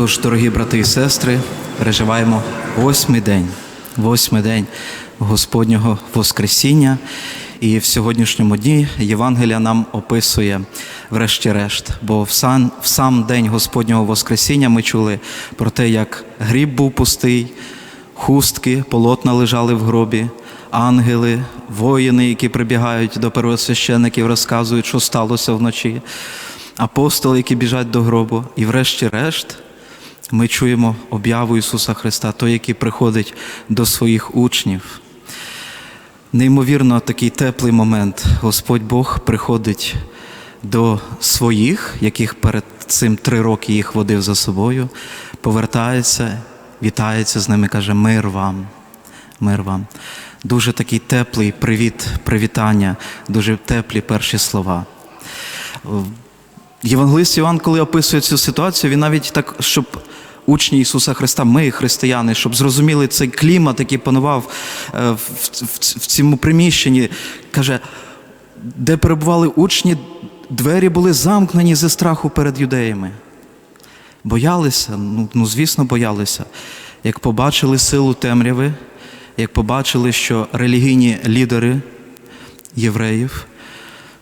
Тож, дорогі брати і сестри, переживаємо восьмий день, восьмий день Господнього Воскресіння. І в сьогоднішньому дні Євангелія нам описує врешті-решт, бо в сам, в сам день Господнього Воскресіння ми чули про те, як гріб був пустий, хустки, полотна лежали в гробі, ангели, воїни, які прибігають до первосвящеників, розказують, що сталося вночі, апостоли, які біжать до гробу. І врешті-решт ми чуємо об'яву Ісуса Христа, той, який приходить до своїх учнів. Неймовірно, такий теплий момент. Господь Бог приходить до своїх, яких перед цим три роки їх водив за собою, повертається, вітається з ними, каже: Мир вам, мир вам. Дуже такий теплий привіт, привітання, дуже теплі перші слова. Євангелист Іван, коли описує цю ситуацію, він навіть так, щоб учні Ісуса Христа, ми, християни, щоб зрозуміли цей клімат, який панував е, в, в, в цьому приміщенні, каже, де перебували учні, двері були замкнені зі страху перед юдеями. Боялися, ну, ну звісно, боялися. Як побачили силу темряви, як побачили, що релігійні лідери євреїв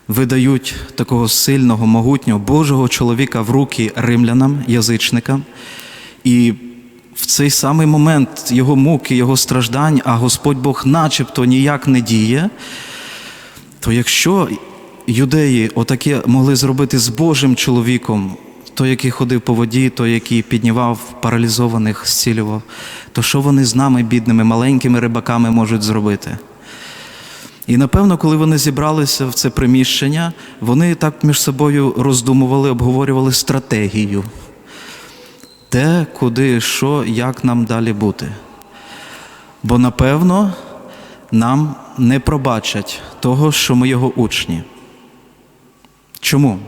видають такого сильного, могутнього Божого чоловіка в руки римлянам, язичникам. І в цей самий момент його муки, його страждань, а Господь Бог начебто ніяк не діє, то якщо юдеї отаке могли зробити з Божим чоловіком, той, який ходив по воді, той, який піднімав паралізованих, зцілював, то що вони з нами, бідними, маленькими рибаками можуть зробити? І напевно, коли вони зібралися в це приміщення, вони так між собою роздумували, обговорювали стратегію. Де, куди, що, як нам далі бути. Бо напевно нам не пробачать того, що ми його учні. Чому?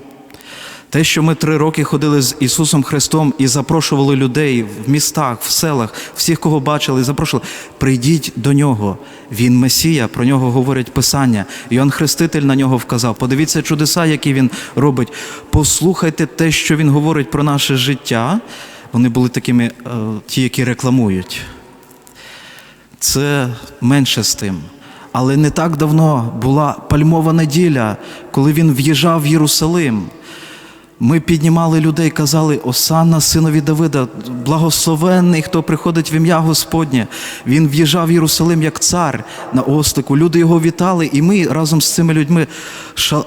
Те, що ми три роки ходили з Ісусом Христом і запрошували людей в містах, в селах, всіх, кого бачили, запрошували, прийдіть до нього. Він Месія, про нього говорять Писання. Йоанн Хреститель на нього вказав. Подивіться чудеса, які він робить. Послухайте те, що він говорить про наше життя. Вони були такими, е, ті, які рекламують. Це менше з тим. Але не так давно була пальмова неділя, коли він в'їжджав в Єрусалим. Ми піднімали людей, казали, Осанна, синові Давида, благословенний, хто приходить в ім'я Господнє. Він в'їжджав в Єрусалим як цар на ослику. Люди його вітали, і ми разом з цими людьми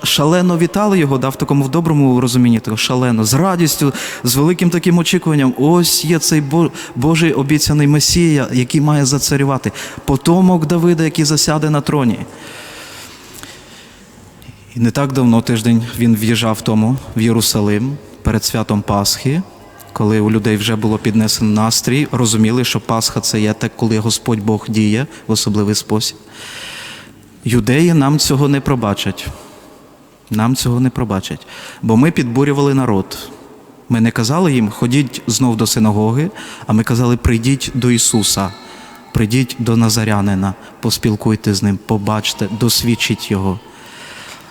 шалено вітали його, да, в такому в доброму розумінні, того шалено, з радістю, з великим таким очікуванням. Ось є цей Божий обіцяний Месія, який має зацарювати, потомок Давида, який засяде на троні. І не так давно тиждень він в'їжджав тому в Єрусалим перед святом Пасхи, коли у людей вже було піднесено настрій, розуміли, що Пасха це є те, коли Господь Бог діє в особливий спосіб. Юдеї нам цього не пробачать. Нам цього не пробачать. Бо ми підбурювали народ. Ми не казали їм, ходіть знов до синагоги, а ми казали, прийдіть до Ісуса, прийдіть до Назарянина, поспілкуйте з ним, побачте, досвідчіть Його.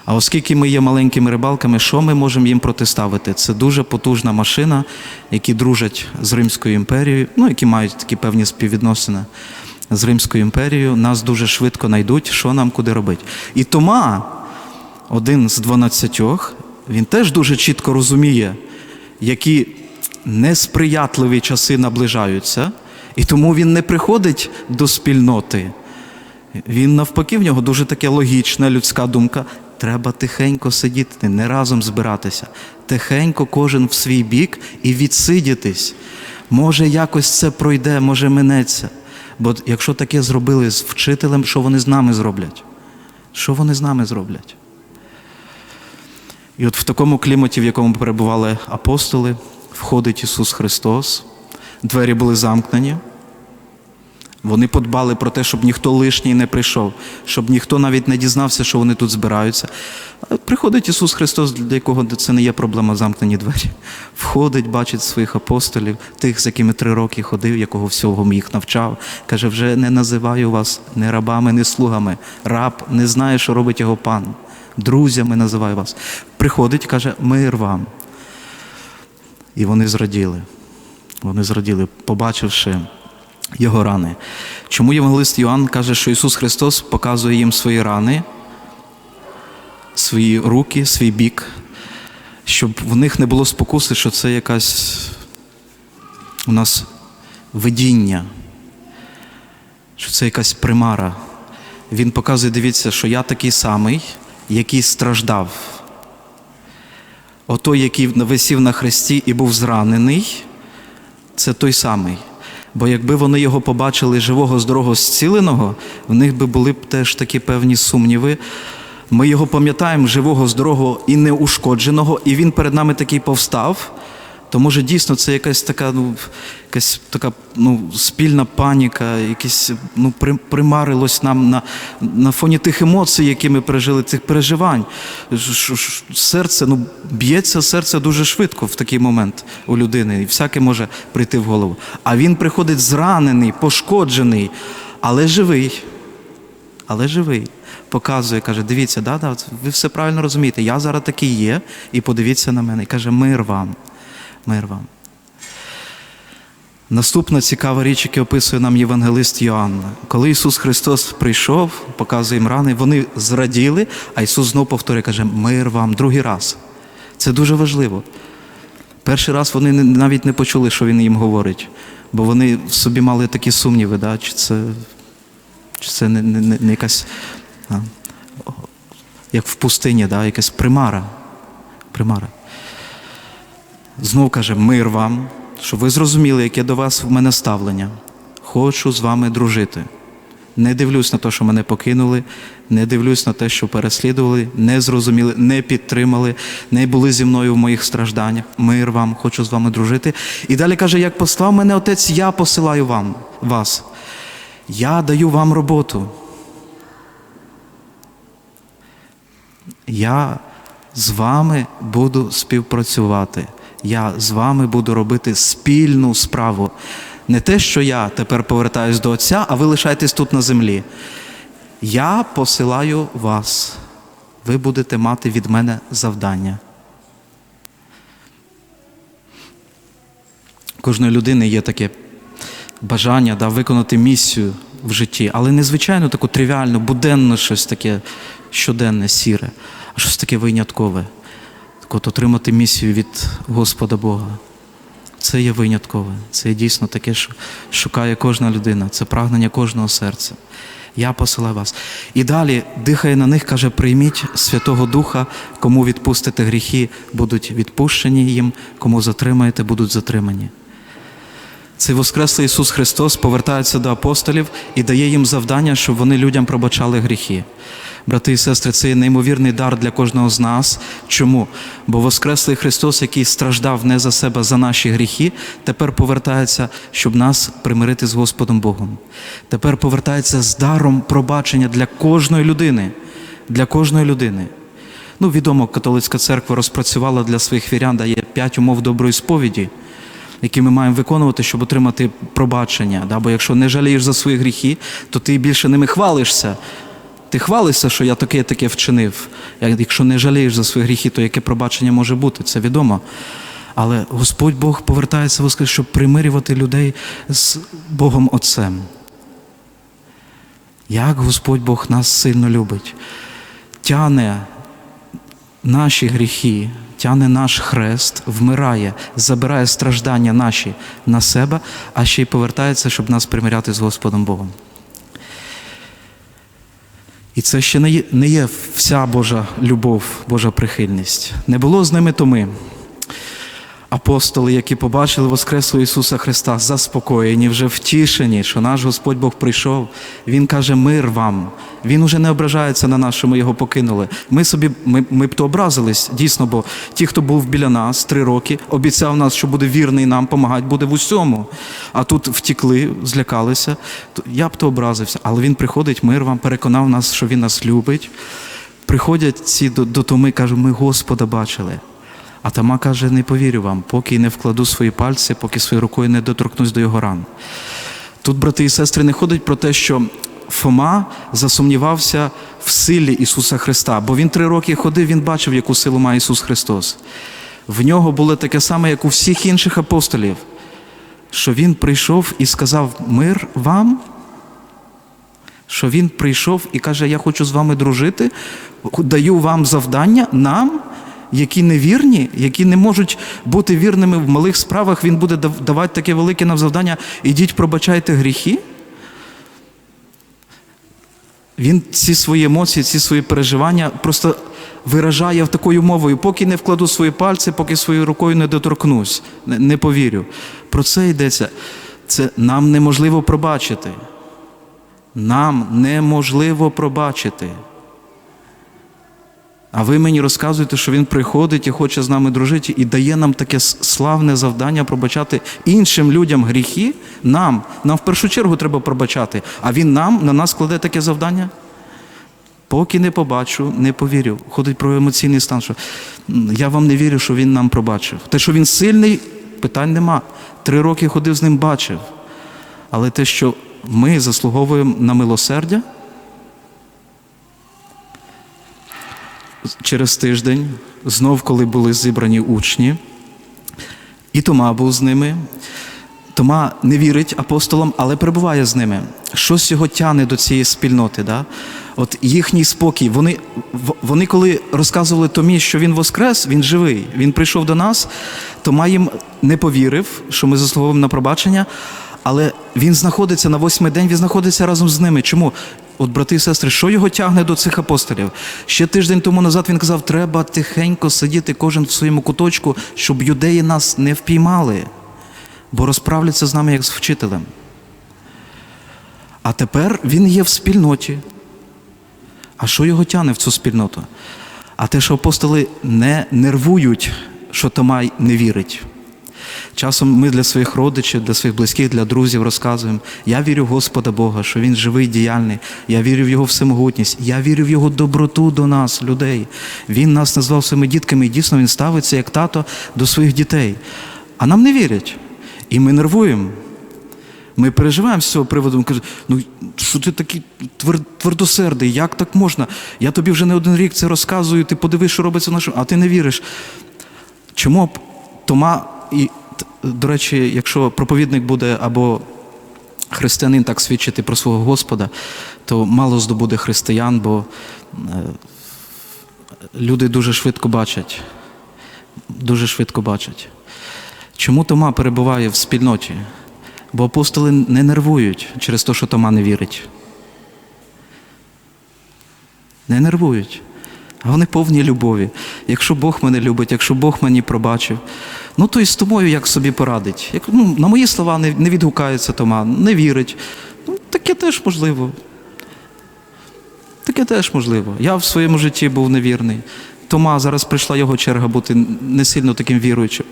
А оскільки ми є маленькими рибалками, що ми можемо їм протиставити? Це дуже потужна машина, які дружать з Римською імперією, ну які мають такі певні співвідносини з Римською імперією, нас дуже швидко знайдуть, що нам куди робити. І Тома, один з дванадцятьох, він теж дуже чітко розуміє, які несприятливі часи наближаються, і тому він не приходить до спільноти. Він навпаки, в нього дуже таке логічна людська думка. Треба тихенько сидіти, не разом збиратися. Тихенько кожен в свій бік і відсидітись. Може, якось це пройде, може минеться. Бо якщо таке зробили з вчителем, що вони з нами зроблять? Що вони з нами зроблять? І от в такому кліматі, в якому перебували апостоли, входить Ісус Христос, двері були замкнені. Вони подбали про те, щоб ніхто лишній не прийшов, щоб ніхто навіть не дізнався, що вони тут збираються. Приходить Ісус Христос, для якого це не є проблема замкнені двері. Входить, бачить своїх апостолів, тих, з якими три роки ходив, якого всього їх навчав. Каже, вже не називаю вас не рабами, не слугами. Раб не знає, що робить його пан. Друзями називаю вас. Приходить, каже, мир вам. І вони зраділи. Вони зраділи, побачивши його рани. Чому євангелист Йоанн каже, що Ісус Христос показує їм свої рани, свої руки, свій бік, щоб в них не було спокуси, що це якась у нас видіння, що це якась примара. Він показує, дивіться, що я такий самий, який страждав. Отой, який висів на хресті і був зранений, це той самий. Бо якби вони його побачили живого, здорового, зціленого, в них би були б теж такі певні сумніви. Ми його пам'ятаємо живого, здорового і неушкодженого, і він перед нами такий повстав. То може дійсно це якась така, ну, якась така ну, спільна паніка, якесь ну, при- примарилось нам на, на фоні тих емоцій, які ми пережили, цих переживань. Серце, ну, б'ється серце дуже швидко в такий момент у людини, і всяке може прийти в голову. А він приходить зранений, пошкоджений, але живий. Але живий. Показує, каже, дивіться, да, да, ви все правильно розумієте, я зараз такий є, і подивіться на мене. І каже, мир вам, мир вам. Наступна цікава річ, яку описує нам євангелист Йоанн. Коли Ісус Христос прийшов, показує їм рани, вони зраділи, а Ісус знов повторює, каже, мир вам, другий раз. Це дуже важливо. Перший раз вони навіть не почули, що Він їм говорить, бо вони в собі мали такі сумніви, да, чи це, чи це не, не, не, не якась, а, як в пустині, да, якась примара. примара. Знов каже, мир вам, щоб ви зрозуміли, яке до вас в мене ставлення. Хочу з вами дружити. Не дивлюсь на те, що мене покинули, не дивлюсь на те, що переслідували, не зрозуміли, не підтримали, не були зі мною в моїх стражданнях. Мир вам, хочу з вами дружити. І далі каже, як послав мене отець, я посилаю вам вас. Я даю вам роботу. Я з вами буду співпрацювати. Я з вами буду робити спільну справу. Не те, що я тепер повертаюсь до Отця, а ви лишаєтесь тут на землі. Я посилаю вас. Ви будете мати від мене завдання. Кожної людини є таке бажання да, виконати місію в житті, але не звичайно таку тривіальну, буденне щось таке щоденне, сіре, а щось таке виняткове. От отримати місію від Господа Бога. Це є виняткове. Це є дійсно таке, що шукає кожна людина. Це прагнення кожного серця. Я посилаю вас. І далі дихає на них, каже: прийміть Святого Духа, кому відпустите гріхи, будуть відпущені їм, кому затримаєте, будуть затримані. Цей Воскреслий Ісус Христос повертається до апостолів і дає їм завдання, щоб вони людям пробачали гріхи. Брати і сестри, це є неймовірний дар для кожного з нас. Чому? Бо Воскреслий Христос, який страждав не за себе, за наші гріхи, тепер повертається, щоб нас примирити з Господом Богом. Тепер повертається з даром пробачення для кожної людини. Для кожної людини. Ну, відомо, католицька церква розпрацювала для своїх вірян, дає п'ять умов доброї сповіді які ми маємо виконувати, щоб отримати пробачення. Да? Бо якщо не жалієш за свої гріхи, то ти більше ними хвалишся. Ти хвалишся, що я таке таке вчинив. Якщо не жалієш за свої гріхи, то яке пробачення може бути? Це відомо. Але Господь Бог повертається воскрес, щоб примирювати людей з Богом Отцем. Як Господь Бог нас сильно любить, тяне наші гріхи, тяне наш хрест, вмирає, забирає страждання наші на себе, а ще й повертається, щоб нас примиряти з Господом Богом. І це ще не є, вся Божа любов, Божа прихильність. Не було з ними томи. Апостоли, які побачили Воскреслого Ісуса Христа, заспокоєні, вже втішені, що наш Господь Бог прийшов. Він каже: мир вам. Він уже не ображається на нас, що ми його покинули. Ми собі ми, ми б то образились, дійсно, бо ті, хто був біля нас три роки, обіцяв нас, що буде вірний нам, помагати буде в усьому. А тут втікли, злякалися. Я б то образився. Але він приходить, мир вам, переконав нас, що він нас любить. Приходять ці до, до Томи, кажуть, ми Господа бачили. А Тома каже: не повірю вам, поки не вкладу свої пальці, поки своєю рукою не доторкнусь до його ран. Тут, брати і сестри, не ходить про те, що Фома засумнівався в силі Ісуса Христа, бо він три роки ходив, він бачив, яку силу має Ісус Христос. В нього було таке саме, як у всіх інших апостолів. що Він прийшов і сказав мир вам, що Він прийшов і каже, я хочу з вами дружити, даю вам завдання нам, які невірні, які не можуть бути вірними в малих справах, Він буде давати таке велике нам завдання, ідіть, пробачайте гріхи. Він ці свої емоції, ці свої переживання просто виражає такою мовою, поки не вкладу свої пальці, поки своєю рукою не доторкнусь, не, повірю. Про це йдеться. Це нам неможливо пробачити. Нам неможливо пробачити. А ви мені розказуєте, що він приходить і хоче з нами дружити і дає нам таке славне завдання пробачати іншим людям гріхи. Нам, нам в першу чергу треба пробачати, а він нам на нас кладе таке завдання. Поки не побачу, не повірю. Ходить про емоційний стан, що я вам не вірю, що він нам пробачив. Те, що він сильний, питань нема. Три роки ходив з ним, бачив. Але те, що ми заслуговуємо на милосердя, через тиждень, знов, коли були зібрані учні, і Тома був з ними. Тома не вірить апостолам, але перебуває з ними. Щось його тягне до цієї спільноти. Да? От їхній спокій. Вони, вони, коли розказували Томі, що він воскрес, він живий, він прийшов до нас, Тома їм не повірив, що ми заслуговуємо на пробачення, але він знаходиться на восьмий день, він знаходиться разом з ними. Чому? От, брати і сестри, що його тягне до цих апостолів? Ще тиждень тому назад він казав, треба тихенько сидіти кожен в своєму куточку, щоб юдеї нас не впіймали бо розправляться з нами як з вчителем. А тепер він є в спільноті. А що його тягне в цю спільноту? А те, що апостоли не нервують, що Томай не вірить. Часом ми для своїх родичів, для своїх близьких, для друзів розказуємо: я вірю в Господа Бога, що Він живий, діяльний, я вірю в Його всемогутність, я вірю в Його доброту до нас, людей. Він нас назвав своїми дітками, і дійсно він ставиться як тато до своїх дітей. А нам не вірять. І ми нервуємо. Ми переживаємо з цього приводу. Кажемо, ну що ти такий твердосердий, як так можна? Я тобі вже не один рік це розказую, ти подивись, що робиться в нашому, а ти не віриш. Чому Тома, і, до речі, якщо проповідник буде або християнин так свідчити про свого Господа, то мало здобуде християн, бо е, люди дуже швидко бачать. Дуже швидко бачать. Чому Тома перебуває в спільноті? Бо апостоли не нервують через те, що Тома не вірить. Не нервують. Вони повні любові. Якщо Бог мене любить, якщо Бог мені пробачив, ну то і з Томою як собі порадить. Як, ну, на мої слова не, не відгукається Тома, не вірить. Ну, таке теж можливо. Таке теж можливо. Я в своєму житті був невірний. Тома зараз прийшла його черга бути не сильно таким віруючим.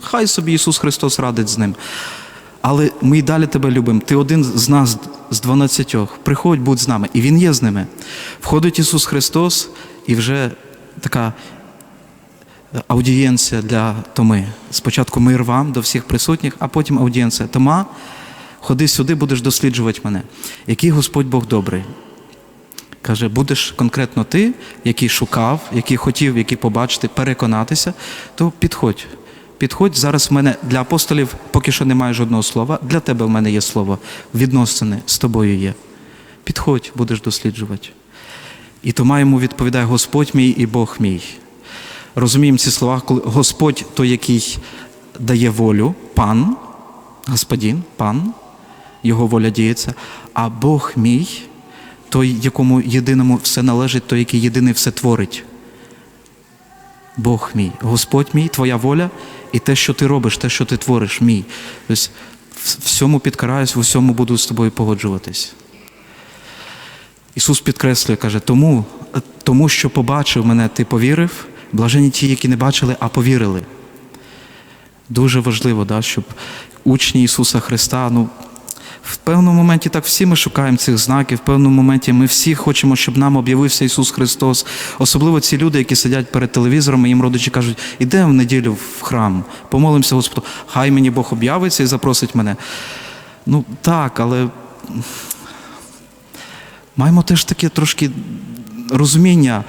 Хай собі Ісус Христос радить з ним. Але ми й далі тебе любимо. Ти один з нас, з дванадцятьох. Приходь, будь з нами. І Він є з ними. Входить Ісус Христос, і вже така аудієнція для Томи. Спочатку мир вам до всіх присутніх, а потім аудієнція. Тома, ходи сюди, будеш досліджувати мене. Який Господь Бог добрий. Каже, будеш конкретно ти, який шукав, який хотів, який побачити, переконатися, то підходь. Підходь, зараз в мене для апостолів поки що немає жодного слова. Для тебе в мене є слово. Відносини з тобою є. Підходь, будеш досліджувати. І Тома йому відповідає Господь мій і Бог мій. Розуміємо ці слова, коли Господь той, який дає волю, пан, Господин, пан, його воля діється, а Бог мій, той, якому єдиному все належить, той, який єдиний все творить. Бог мій, Господь мій, твоя воля і те, що ти робиш, те, що ти твориш, мій. Тобто всьому підкараюсь, в усьому буду з тобою погоджуватись. Ісус підкреслює, каже, тому, тому що побачив мене, ти повірив, блажені ті, які не бачили, а повірили. Дуже важливо, да, щоб учні Ісуса Христа, ну, в певному моменті так всі ми шукаємо цих знаків, в певному моменті ми всі хочемо, щоб нам об'явився Ісус Христос. Особливо ці люди, які сидять перед телевізором, і їм родичі кажуть, ідемо в неділю в храм, помолимося Господу, хай мені Бог об'явиться і запросить мене. Ну так, але маємо теж таке трошки розуміння.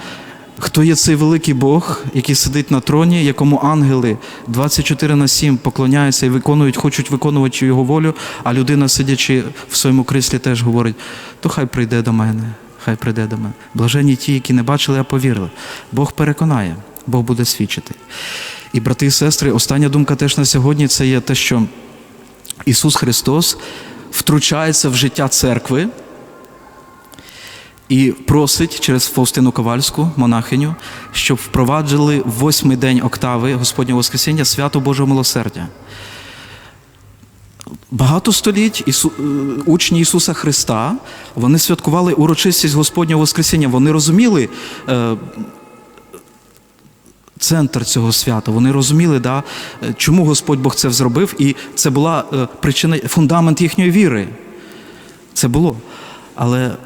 Хто є цей великий Бог, який сидить на троні, якому ангели 24 на 7 поклоняються і виконують, хочуть виконувати його волю, а людина, сидячи в своєму кріслі, теж говорить: то хай прийде до мене, хай прийде до мене. Блажені ті, які не бачили, а повірили. Бог переконає, Бог буде свідчити. І, брати і сестри, остання думка теж на сьогодні це є те, що Ісус Христос втручається в життя церкви і просить через Фаустину Ковальську, монахиню, щоб впроваджили восьмий день октави Господнього Воскресіння свято Божого милосердя. Багато століть Ісу... е, учні Ісуса Христа вони святкували урочистість Господнього Воскресіння. Вони розуміли е, центр цього свята. Вони розуміли, да, е, чому Господь Бог це зробив, і це була е, причина, фундамент їхньої віри. Це було. Але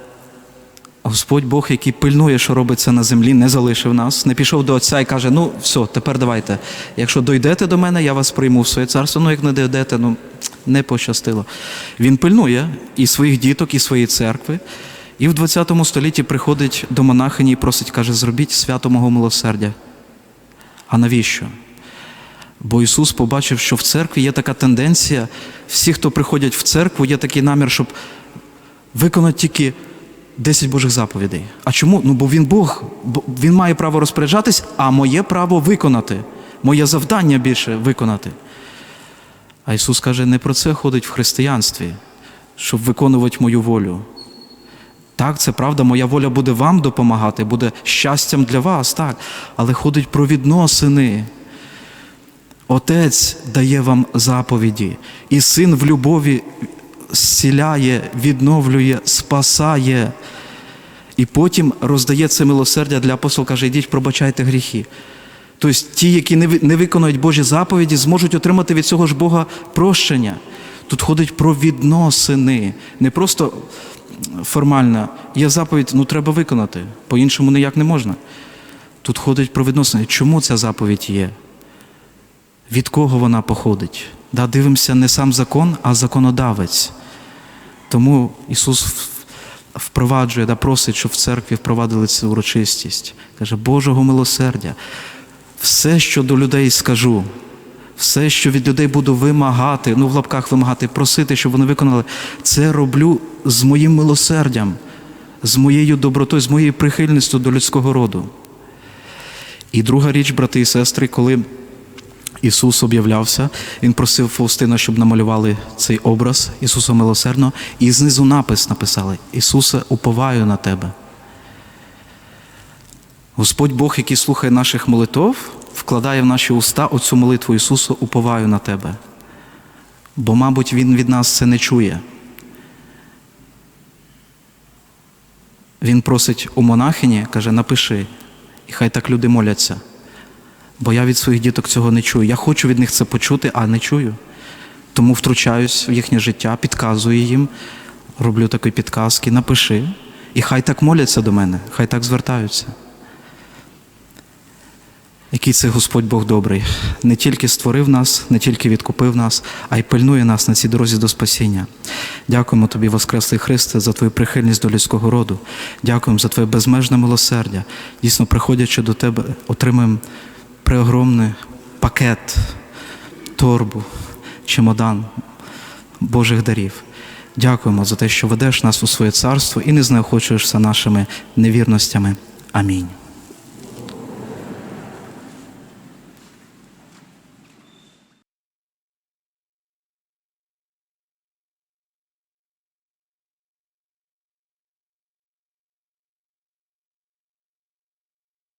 Господь Бог, який пильнує, що робиться на землі, не залишив нас, не пішов до Отця і каже: ну, все, тепер давайте. Якщо дойдете до мене, я вас прийму в своє царство. Ну, як не дойдете, ну не пощастило. Він пильнує і своїх діток, і своєї церкви. І в 20 столітті приходить до монахині і просить, каже, зробіть свято мого милосердя. А навіщо? Бо Ісус побачив, що в церкві є така тенденція, всі, хто приходять в церкву, є такий намір, щоб виконати тільки 10 Божих заповідей. А чому? Ну, бо він Бог, бо він має право розпоряджатись, а моє право виконати. Моє завдання більше виконати. А Ісус каже, не про це ходить в християнстві, щоб виконувати мою волю. Так, це правда, моя воля буде вам допомагати, буде щастям для вас, так. Але ходить про відносини. Отець дає вам заповіді, і син в любові зціляє, відновлює, спасає. І потім роздає це милосердя для апостола, каже, йдіть, пробачайте гріхи. Тобто ті, які не не виконують Божі заповіді, зможуть отримати від цього ж Бога прощення. Тут ходить про відносини, не просто формально. Є заповідь, ну треба виконати, по-іншому ніяк не можна. Тут ходить про відносини. Чому ця заповідь є? Від кого вона походить? Да, дивимося не сам закон, а законодавець. Тому Ісус впроваджує, да, просить, щоб в церкві впровадили цю урочистість. Каже, Божого милосердя. Все, що до людей скажу, все, що від людей буду вимагати, ну в лапках вимагати, просити, щоб вони виконали, це роблю з моїм милосердям, з моєю добротою, з моєю прихильністю до людського роду. І друга річ, брати і сестри, коли Ісус об'являвся, Він просив Фаустина, щоб намалювали цей образ Ісуса милосердного, і знизу напис написали: Ісусе, уповаю на Тебе. Господь Бог, який слухає наших молитв, вкладає в наші уста оцю молитву Ісусу, уповаю на Тебе. Бо, мабуть, Він від нас це не чує. Він просить у монахині, каже, напиши, і хай так люди моляться. Бо я від своїх діток цього не чую. Я хочу від них це почути, а не чую. Тому втручаюсь в їхнє життя, підказую їм, роблю такі підказки, напиши. І хай так моляться до мене, хай так звертаються. Який це Господь Бог добрий, не тільки створив нас, не тільки відкупив нас, а й пильнує нас на цій дорозі до спасіння. Дякуємо Тобі, Воскреслий Христе, за Твою прихильність до людського роду. Дякуємо за Твоє безмежне милосердя. Дійсно, приходячи до Тебе, отримуємо преогромний пакет, торбу, чемодан Божих дарів. Дякуємо за те, що ведеш нас у своє царство і не знеохочуєшся нашими невірностями. Амінь.